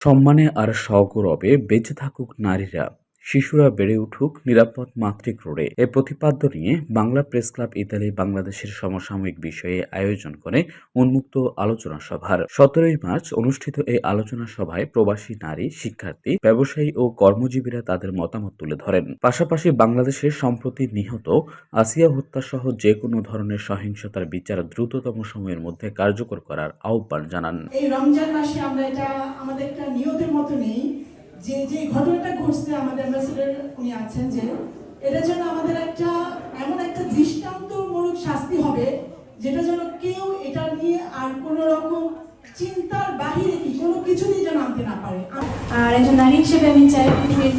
সম্মানে আর সগৌরবে বেঁচে থাকুক নারীরা। শিশুরা বেড়ে উঠুক নিরাপদ মাতৃক রোডে। এ প্রতিপাদ্য নিয়ে বাংলা প্রেস ক্লাব ইতালি বাংলাদেশের সমসাময়িক বিষয়ে আয়োজন করে উন্মুক্ত আলোচনা সভার। সতেরোই মার্চ অনুষ্ঠিত এই আলোচনা সভায় প্রবাসী নারী, শিক্ষার্থী, ব্যবসায়ী ও কর্মজীবীরা তাদের মতামত তুলে ধরেন। পাশাপাশি বাংলাদেশের সম্প্রতি নিহত আসিয়া হত্যাসহ যে কোনো ধরনের সহিংসতার বিচার দ্রুততম সময়ের মধ্যে কার্যকর করার আহ্বান জানান। এই রমজান মাসে আমরা এটা আমাদের একটা নিয়তের মতো নেই। যে যে ঘটনাটা ঘটছে আমাদের অ্যাম্বাসেডার উনি আছেন যে এটা যেন আমাদের একটা, এমন একটা দৃষ্টান্তমূলক শাস্তি হবে, যেটা যেন কেউ এটা নিয়ে আর কোনো রকম চিন্তার বাহিরে কি কোনো কিছুই যেন আনতে না পারে। আর একজন নারী হিসেবে আমি চাই পৃথিবীর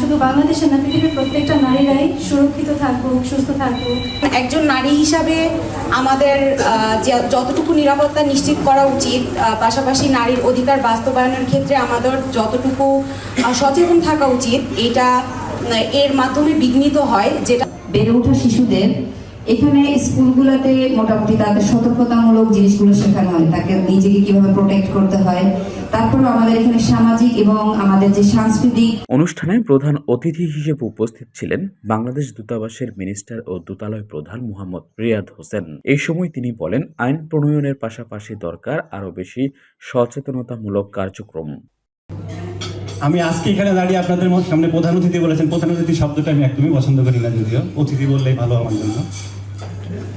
শুধু বাংলাদেশের না পৃথিবীর প্রত্যেকটা নারীরাই সুরক্ষিত থাকুক সুস্থ থাকুক। একজন নারী হিসাবে আমাদের যে- যতটুকু নিরাপত্তা নিশ্চিত করা উচিত পাশাপাশি নারীর অধিকার বাস্তবায়নের ক্ষেত্রে আমাদের যতটুকু সচেতন থাকা উচিত এটা এর মাধ্যমে বিঘ্নিত হয় যেটা বেড়ে ওঠা শিশুদের এখানে স্কুলগুলোতে মোটামুটি তাদের সতর্কতামূলক জিনিসগুলো শেখানো হয়। তাকে নিজেকে কীভাবে প্রোটেক্ট করতে হয়। তারপরে আমাদের এখানে সামাজিক এবং আমাদের যে সাংস্কৃতিক অনুষ্ঠানে প্রধান অতিথি হিসেবে উপস্থিত ছিলেন বাংলাদেশ দূতাবাসের মিনিস্টার ও দূতালয় প্রধান মোহাম্মদ রিয়াদ হোসেন। এই সময় তিনি বলেন আইন প্রণয়নের পাশাপাশি দরকার আরও বেশি সচেতনতামূলক কার্যক্রম। আমি আজকে এখানে দাঁড়িয়ে আপনাদের সামনে প্রধান অতিথি বলেছেন। প্রধান অতিথি শব্দটা আমি একদমই পছন্দ করি না যদিও। অতিথি বললেই ভালো আমার জন্য।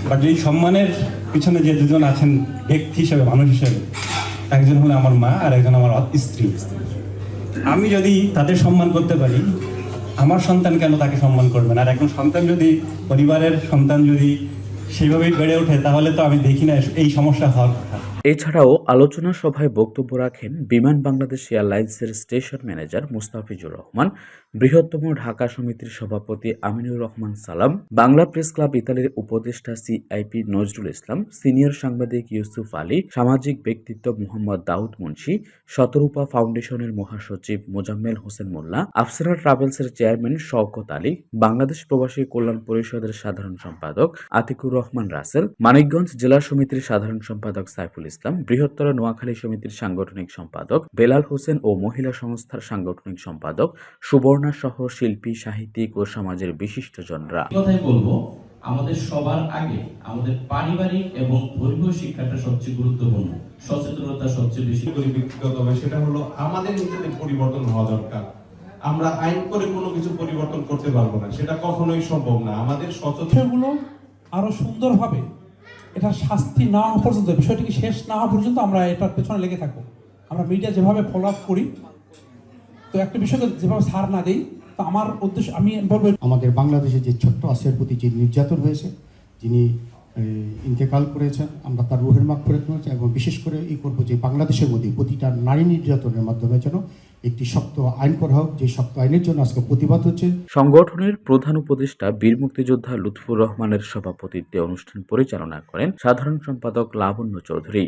বাট এই সম্মানের পিছনে যে দুজন আছেন ব্যক্তি হিসেবে, মানুষ হিসেবে, একজন হলো আমার মা আর একজন আমার স্ত্রী। আমি যদি তাদের সম্মান করতে পারি, আমার সন্তান কেন তাকে সম্মান করবেন আর একজন সন্তান যদি, পরিবারের সন্তান যদি সেইভাবেই বেড়ে ওঠে, তাহলে তো আমি দেখি না এই সমস্যা হওয়ার কথা। এছাড়াও আলোচনা সভায় বক্তব্য রাখেন বিমান বাংলাদেশ এয়ারলাইন্সের স্টেশন ম্যানেজার মুস্তাফিজুর রহমান, বৃহত্তম ঢাকা সমিতির সভাপতি আমিনুর রহমান সালাম, বাংলা প্রেস ক্লাব ইতালির উপদেষ্টা সিআইপি নজরুল ইসলাম, সিনিয়র সাংবাদিক ইউসুফ আলী, সামাজিক ব্যক্তিত্ব মোহাম্মদ দাউদ মুন্সি, শতরূপা ফাউন্ডেশনের মহাসচিব মোজাম্মেল হোসেন মোল্লা, আফসানা ট্রাভেলসের চেয়ারম্যান শওকত আলী, বাংলাদেশ প্রবাসী কল্যাণ পরিষদের সাধারণ সম্পাদক আতিকুর রহমান রাসেল, মানিকগঞ্জ জেলা সমিতির সাধারণ সম্পাদক সাইফুল ইসলাম বৃহত্তর নোয়াখালী সমিতির সাংগঠনিক সম্পাদক বেলাল হোসেন ও মহিলা সংস্থার সাংগঠনিক সম্পাদক সুবর্ণা সহ শিল্পী সাহিত্যিক ও সমাজের বিশিষ্টজনরা। কথাই বলব আমাদের সবার আগে আমাদের পারিবারিক এবং ধর্মীয় শিক্ষাটা সবচেয়ে গুরুত্বপূর্ণ সচেতনতা সবচেয়ে বেশি। করি ব্যক্তিগতভাবে সেটা হলো আমাদের নিজেদের পরিবর্তন হওয়া দরকার। আমরা আইন করে কোনো কিছু পরিবর্তন করতে পারব না সেটা কখনোই সম্ভব না। আমাদের সচেতন আরও সুন্দরভাবে এটা শাস্তি না হওয়া পর্যন্ত বিষয়টিকে শেষ না হওয়া পর্যন্ত আমরা এটার পেছনে লেগে থাকব। আমরা মিডিয়া যেভাবে ফলো আপ করি, তো একটা বিষয়কে যেভাবে সার না দেই, তো আমার উদ্দেশ্য আমি বলব আমাদের বাংলাদেশে যে ছোট্ট আশ্রয়ের প্রতি যে নির্যাতন হয়েছে, যিনি ইন্তেকাল করেছেন, আমরা তার রুহের মাগ ফেরত করেছি এবং বিশেষ করে এই করব যে বাংলাদেশের মধ্যে প্রতিটা নারী নির্যাতনের মাধ্যমে যেন একটি শক্ত আইন করা হোক, যে শক্ত আইনের জন্য আজকে প্রতিবাদ হচ্ছে। সংগঠনের প্রধান উপদেষ্টা বীর মুক্তিযোদ্ধা লুৎফুর রহমানের সভাপতিত্বে অনুষ্ঠান পরিচালনা করেন সাধারণ সম্পাদক লাবণ্য চৌধুরী।